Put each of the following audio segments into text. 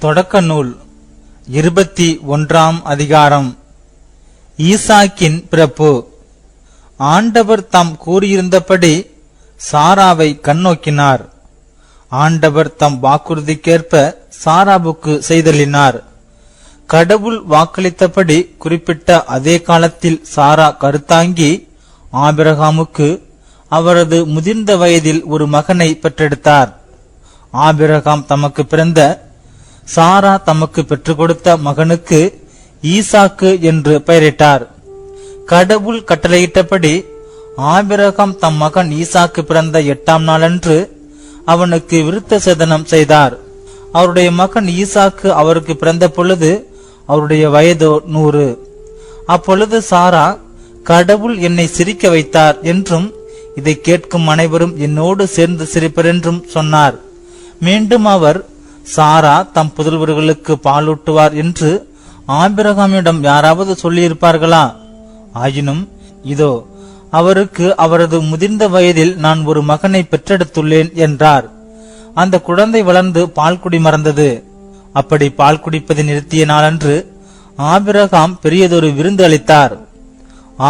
தொடக்க நூல் இருபத்தி ஒன்றாம் அதிகாரம். ஈசாக்கின் பிறப்பு. ஆண்டவர் தாம் கூறியிருந்தபடி சாராவை கண்ணோக்கினார். ஆண்டவர் தம் வாக்குறுதிக்கேற்ப சாராவுக்கு செய்தலினார். கடவுள் வாக்களித்தபடி குறிப்பிட்ட அதே காலத்தில் சாரா கருத்தாங்கி ஆபிரகாமுக்கு அவரது முதிர்ந்த வயதில் ஒரு மகனை பெற்றெடுத்தார். ஆபிரகாம் தமக்கு பிறந்த சாரா தமக்கு பெற்றுக் கொடுத்த மகனுக்கு ஈசாக்கு என்று பெயரிட்டார். கடவுள் கட்டளையிட்டபடி ஆபிரகாம் தம் மகன் ஈசாக்கு பிறந்த எட்டாம் நாளன்று அவனுக்கு விருத்த சேதனம் செய்தார். அவருடைய மகன் ஈசாக்கு அவருக்கு பிறந்த பொழுது அவருடைய வயதோ நூறு. அப்பொழுது சாரா கடவுள் என்னை சிரிக்க வைத்தார் என்றும் இதை கேட்கும் அனைவரும் என்னோடு சேர்ந்து சிரிப்பர் என்றும் சொன்னார். மீண்டும் அவர் சாரா தம் புதல்வர்களுக்கு பாலூட்டுவார் என்று ஆபிரகாமிடம் யாராவது சொல்லியிருப்பார்களா? ஆயினும் இதோ அவருக்கு அவரது முதிர்ந்த வயதில் நான் ஒரு மகனை பெற்றெடுத்துள்ளேன் என்றார். அந்த குழந்தை வளர்ந்து பால்குடி மறந்தது. அப்படி பால் குடிப்பதை நிறுத்திய நாளன்று ஆபிரகாம் பெரியதொரு விருந்து அளித்தார்.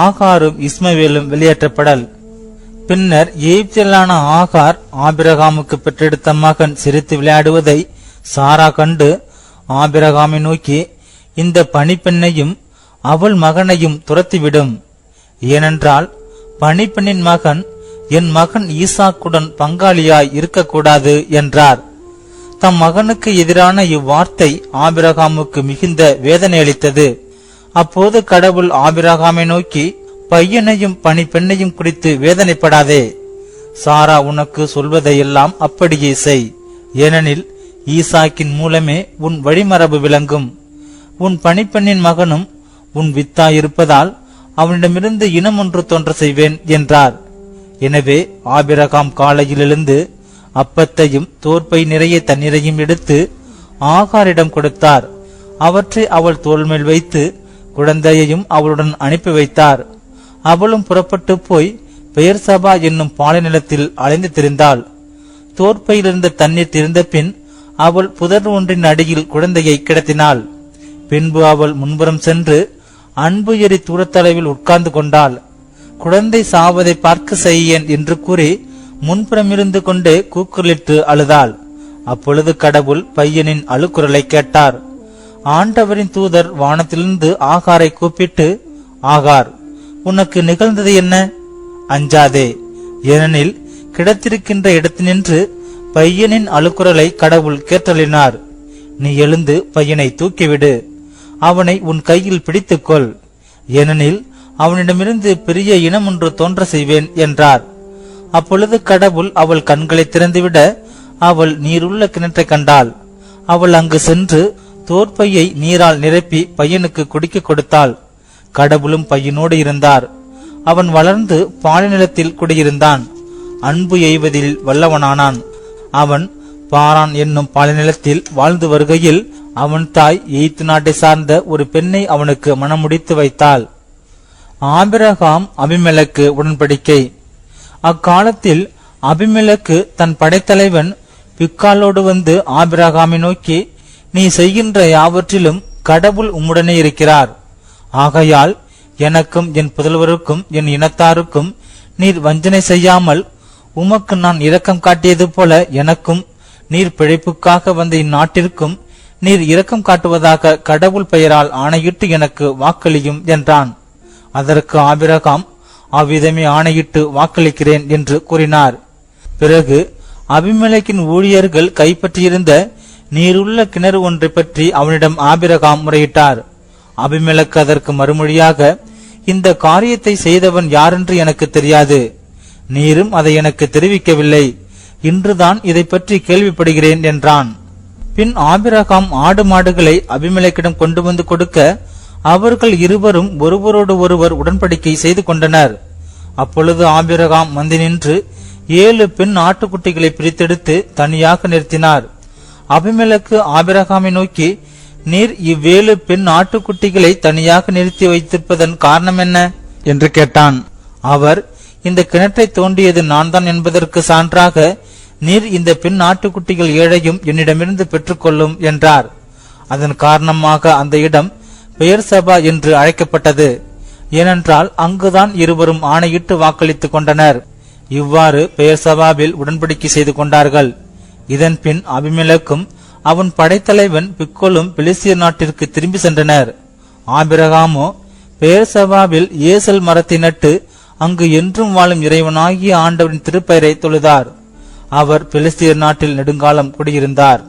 ஆகாரும் இஸ்மவேலும் வெளியேற்றப்படல். பின்னர் எகிப்தியலான ஆகார் ஆபிரகாமுக்கு பெற்றெடுத்த மகன் சிரித்து விளையாடுவதை சாரா கண்டு ஆபிரகாமை நோக்கி இந்த பணிப்பெண்ணையும் அவள் மகனையும் துரத்திவிடும். ஏனென்றால் பணிப்பெண்ணின் மகன் என் மகன் ஈசாக்குடன் பங்காளியாய் இருக்கக்கூடாது என்றார். தம் மகனுக்கு எதிரான இவ்வார்த்தை ஆபிரகாமுக்கு மிகுந்த வேதனை அளித்தது. அப்போது கடவுள் ஆபிரகாமை நோக்கி பையனையும் பணிப்பெண்ணையும் குறித்து வேதனைப்படாதே. சாரா உனக்கு சொல்வதையெல்லாம் அப்படியே செய். ஏனெனில் ஈசாக்கின் மூலமே உன் வழிமரபு விளங்கும். உன் பணிப்பெண்ணின் மகனும் உன் வித்தாயிருப்பதால் அவனிடமிருந்து இனம் ஒன்று தோன்ற செய்வேன் என்றார். எனவே ஆபிரகாம் காலையிலிருந்து அப்பத்தையும் தோற்பை நிறைய தண்ணீரையும் எடுத்து ஆகாரிடம் கொடுத்தார். அவற்றை அவள் தோல்மேல் வைத்து குழந்தையையும் அவளுடன் அனுப்பி வைத்தார். அவளும் புறப்பட்டு போய் பெயர் சபா என்னும் பாலைநிலத்தில் அலைந்து திரிந்தாள். தோற்பையிலிருந்த தண்ணீர் திரிந்த பின் அவள் புதர் ஒன்றின் அடியில் குழந்தையை கிடத்தினாள். பின்பு அவள் முன்புறம் சென்று அன்பு எரி தூரத்தளவில் உட்கார்ந்து கொண்டாள். குழந்தை சாவதை பார்க்க செய்யேன் என்று கூறி முன்புறமிருந்து கொண்டே கூக்குரலிட்டு அழுதாள். அப்பொழுது கடவுள் பையனின் அழுக்குரலை கேட்டார். ஆண்டவரின் தூதர் வானத்திலிருந்து ஆகாரை கூப்பிட்டு ஆகார் உனக்கு நிகழ்ந்தது என்ன? அஞ்சாதே ஏனெனில் கிடத்திருக்கின்ற இடத்தினின்று பையனின் அழுக்குரலை கடவுள் கேட்டலினார் நீ எழுந்து பையனை தூக்கிவிடு. அவனை உன் கையில் பிடித்துக்கொள். ஏனெனில் அவனிடமிருந்து பெரிய இனம் ஒன்று தோன்ற செய்வேன் என்றார். அப்பொழுது கடவுள் அவள் கண்களை திறந்துவிட அவள் நீருள்ள கிணற்றை கண்டாள். அவள் அங்கு சென்று தோற்பையை நீரால் நிரப்பி பையனுக்கு குடிக்க கொடுத்தாள். கடவுளும் பையனோடு இருந்தார். அவன் வளர்ந்து பாலை நிலத்தில் குடியிருந்தான். அன்பு எய்வதில் வல்லவனானான். அவன் பாரான் என்னும் பாலைநிலத்தில் வாழ்ந்து வருகையில் அவன் தாய் எய்த்து நாட்டை சார்ந்த ஒரு பெண்ணை அவனுக்கு மணமுடித்து வைத்தாள். ஆபிரகாம் அபிமெலக்கு உடன்படிக்கை. அக்காலத்தில் அபிமெலக்கு தன் படைத்தலைவன் பிக்காலோடு வந்து ஆபிரகாமை நோக்கி நீ செய்கின்ற யாவற்றிலும் கடவுள் உம்முடனே இருக்கிறார். ஆகையால் எனக்கும் என் புதல்வருக்கும் என் இனத்தாருக்கும் நீர் வஞ்சனை செய்யாமல் உமக்கு நான் இரக்கம் காட்டியது போல எனக்கும் நீர் பிழைப்புக்காக வந்த இந்நாட்டிற்கும் நீர் இரக்கம் காட்டுவதாக கடவுள் பெயரால் ஆணையிட்டு எனக்கு வாக்களியும் என்றான். அதற்கு ஆபிரகாம் அவ்விதமே ஆணையிட்டு வாக்களிக்கிறேன் என்று கூறினார். பிறகு அபிமலைக்கின் ஊழியர்கள் கைப்பற்றியிருந்த நீருள்ள கிணறு ஒன்றை பற்றி அவனிடம் ஆபிரகாம் முறையிட்டார். அபிமலக்கு அதற்கு மறுமொழியாக இந்த காரியத்தை செய்தவன் யாரென்று எனக்கு தெரியாது. நீரும் அதை எனக்கு தெரிவிக்கவில்லை. இன்றுதான் இதை பற்றி கேள்விப்படுகிறேன் என்றான். பின் ஆபிரகாம் ஆடு மாடுகளை அபிமலைக்கிடம் கொண்டு வந்து கொடுக்க அவர்கள் இருவரும் ஒருவரோடு ஒருவர் உடன்படிக்கை செய்து கொண்டனர். அப்பொழுது ஆபிரகாம் வந்து நின்று ஏழு பெண் ஆட்டுக்குட்டிகளை பிரித்தெடுத்து தனியாக நிறுத்தினார். அபிமலக்கு ஆபிரகாமை நோக்கி நீர் இவ்வேழு பெண் ஆட்டுக்குட்டிகளை தனியாக நிறுத்தி வைத்திருப்பதன் காரணம் என்ன? என்று கேட்டான். அவர் இந்த கிணற்றை தோண்டியது நான் தான் என்பதற்கு சான்றாக நீர் இந்த பெண் நாட்டுக்குட்டிகள் ஏழையும் என்னிடமிருந்து பெற்றுக்கொள்ளும் என்றார். அதன் காரணமாக அந்த இடம் பெயர் சபா என்று அழைக்கப்பட்டது. ஏனென்றால் அங்குதான் இருவரும் ஆணையிட்டு வாக்களித்துக் கொண்டனர். இவ்வாறு பெயர் சபாவில் உடன்படிக்கை செய்து கொண்டார்கள். இதன் பின் அபிமிலக்கும் அவன் படைத்தலைவன் பிக்கோலும் பெலிஸ்தியர் நாட்டிற்கு திரும்பி சென்றனர். ஆபிரகாமோ பெயர் சபாவில் ஏசல் மரத்தை நட்டு அங்கு என்றும் வாழும் இறைவனாகிய ஆண்டவரின் திருப்பெயரை தொழுதார். அவர் பெலிஸ்தியர் நாட்டில் நெடுங்காலம் குடியிருந்தார்.